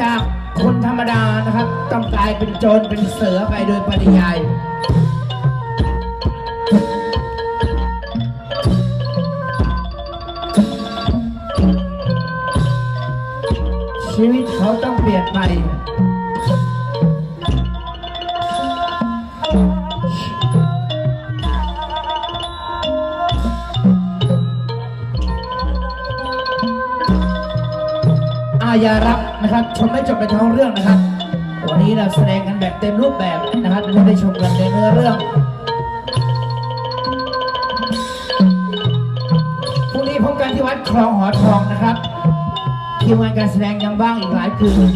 จากคนธรรมดานะครับ ต้องกลายเป็นโจรเป็นเสือไปโดยปริยาย ชีวิตเขาต้องเปลี่ยนไป อาญารักนะครับ ชมไม่จบไปท้องเรื่องนะครับ วันนี้เราแสดงกันแบบเต็มรูปแบบนะครับไม่ได้ชมกันในเนื้อเรื่องพรุ่งนี้พบกันที่วัดคลองหอทองนะครับทีมงานการแสดงยังบ้างอีกหลายคืน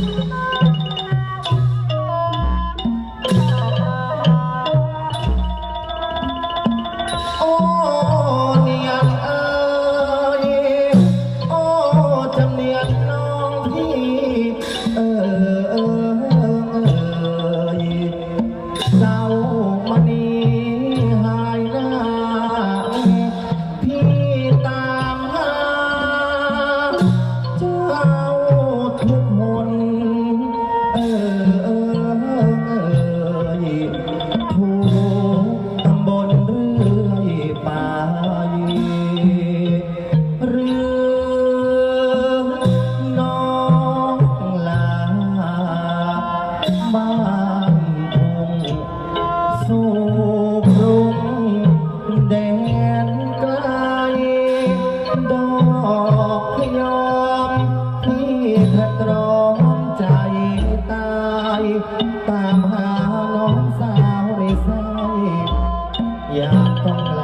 จ้ามณี สู่กรุงแดนไกล ดอกพยอมที่แทบตรอมใจตาย ตามหาน้องสาวในไส้อยากต้องกล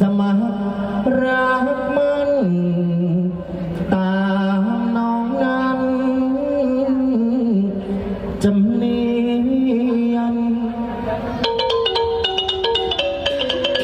ส